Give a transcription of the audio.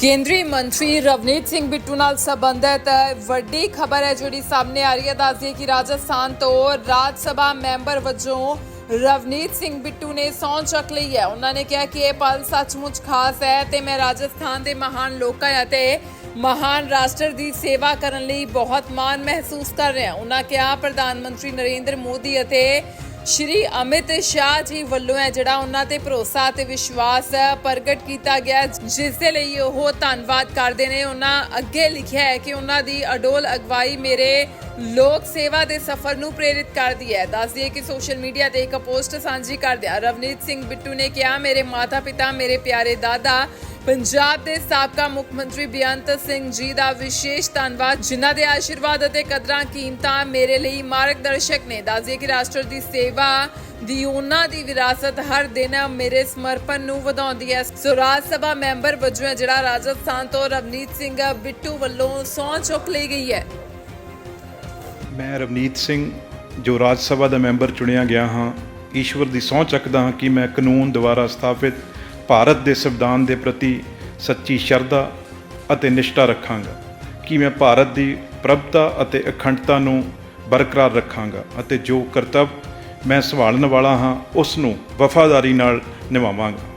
ਕੇਂਦਰੀ ਮੰਤਰੀ ਰਵਨੀਤ ਸਿੰਘ ਬਿੱਟੂ ਨਾਲ ਸੰਬੰਧਿਤ ਵੱਡੀ ਖਬਰ ਹੈ ਜਿਹੜੀ ਸਾਹਮਣੇ ਆ ਰਹੀ ਹੈ। ਦੱਸਦੀ ਕਿ ਰਾਜਸਥਾਨ ਤੋਂ ਰਾਜ ਸਭਾ ਮੈਂਬਰ ਵਜੋਂ ਰਵਨੀਤ ਸਿੰਘ ਬਿੱਟੂ ਨੇ ਸਹੁੰ ਚੱਕ ਲਈ ਹੈ। ਉਹਨਾਂ ਨੇ ਕਿਹਾ ਕਿ ਇਹ ਪਲ ਸੱਚਮੁੱਚ ਖਾਸ ਹੈ ਤੇ ਮੈਂ ਰਾਜਸਥਾਨ ਦੇ ਮਹਾਨ ਲੋਕਾਂ ਅਤੇ ਮਹਾਨ ਰਾਸ਼ਟਰ ਦੀ ਸੇਵਾ ਕਰਨ ਲਈ ਬਹੁਤ ਮਾਣ ਮਹਿਸੂਸ ਕਰ ਰਿਹਾ ਉਹਨਾਂ ਕਿਹਾ, ਪ੍ਰਧਾਨ ਮੰਤਰੀ ਨਰਿੰਦਰ ਮੋਦੀ ਅਤੇ ਸ਼੍ਰੀ ਅਮਿਤ ਸ਼ਾਹ ਜੀ ਵੱਲੋਂ ਹੈ ਜਿਹੜਾ ਉਹਨਾਂ ਤੇ ਭਰੋਸਾ ਤੇ ਵਿਸ਼ਵਾਸ ਪ੍ਰਗਟ ਕੀਤਾ ਗਿਆ ਜਿਸ ਦੇ ਲਈ ਉਹ ਧੰਨਵਾਦ ਕਰਦੇ ਨੇ। ਉਹਨਾਂ ਅੱਗੇ ਲਿਖਿਆ ਹੈ ਕਿ ਉਹਨਾਂ ਦੀ ਅਡੋਲ ਅਗਵਾਈ ਮੇਰੇ ਲੋਕ ਸੇਵਾ ਦੇ ਸਫ਼ਰ ਨੂੰ ਪ੍ਰੇਰਿਤ ਕਰਦੀ ਹੈ। ਦੱਸਦੀ ਹੈ ਕਿ ਸੋਸ਼ਲ ਮੀਡੀਆ ਤੇ ਇੱਕ ਪੋਸਟ ਸਾਂਝੀ ਕਰਦਿਆਂ ਰਵਨੀਤ ਸਿੰਘ ਬਿੱਟੂ ਨੇ ਕਿਹਾ, ਮੇਰੇ ਮਾਤਾ-ਪਿਤਾ, ਮੇਰੇ ਪਿਆਰੇ ਦਾਦਾ ਪੰਜਾਬ ਦੇ ਸਾਬਕਾ ਮੁੱਖ ਮੰਤਰੀ ਬੇਅੰਤ ਸਿੰਘ ਜੀ ਦਾ ਵਿਸ਼ੇਸ਼ ਧੰਨਵਾਦ, ਜਿਨ੍ਹਾਂ ਦੇ ਆਸ਼ੀਰਵਾਦ ਅਤੇ ਕਦਰਾਂ ਕੀਮਤਾਂ ਮੇਰੇ ਲਈ ਮਾਰਗਦਰਸ਼ਕ ਨੇ। ਦੱਸਦੇ ਕਿ ਰਾਸ਼ਟਰ ਦੀ ਸੇਵਾ ਦੀ ਉਹਨਾਂ ਦੀ ਵਿਰਾਸਤ ਹਰ ਦਿਨ ਮੇਰੇ ਸਮਰਪਣ ਨੂੰ ਵਧਾਉਂਦੀ ਹੈ। ਸੋ ਰਾਜ ਸਭਾ ਮੈਂਬਰ ਵਜੋਂ ਜਿਹੜਾ ਰਾਜਸਥਾਨ ਤੋਂ ਰਵਨੀਤ ਸਿੰਘ ਬਿੱਟੂ ਵੱਲੋਂ ਸਹੁੰ ਚੁੱਕ ਲਈ ਗਈ ਹੈ। ਮੈਂ ਰਵਨੀਤ ਸਿੰਘ, ਜੋ ਰਾਜ ਸਭਾ ਦਾ ਮੈਂਬਰ ਚੁਣਿਆ ਗਿਆ ਹਾਂ, ਈਸ਼ਵਰ ਦੀ ਸਹੁੰ ਚੱਕਦਾ ਹਾਂ ਕਿ ਮੈਂ ਕਾਨੂੰਨ ਦੁਆਰਾ ਸਥਾਪਿਤ ਭਾਰਤ ਦੇ ਸੰਵਿਧਾਨ ਦੇ ਪ੍ਰਤੀ ਸੱਚੀ ਸ਼ਰਧਾ ਅਤੇ ਨਿਸ਼ਠਾ ਰੱਖਾਂਗਾ ਕਿ ਮੈਂ ਭਾਰਤ ਦੀ ਪ੍ਰਭਤਾ ਅਤੇ ਅਖੰਡਤਾ ਨੂੰ ਬਰਕਰਾਰ ਰੱਖਾਂਗਾ ਅਤੇ ਜੋ ਕਰਤੱਵ ਮੈਂ ਸੰਭਾਲਣ ਵਾਲਾ ਹਾਂ, ਉਸ ਨੂੰ ਵਫਾਦਾਰੀ ਨਾਲ ਨਿਭਾਵਾਂਗਾ।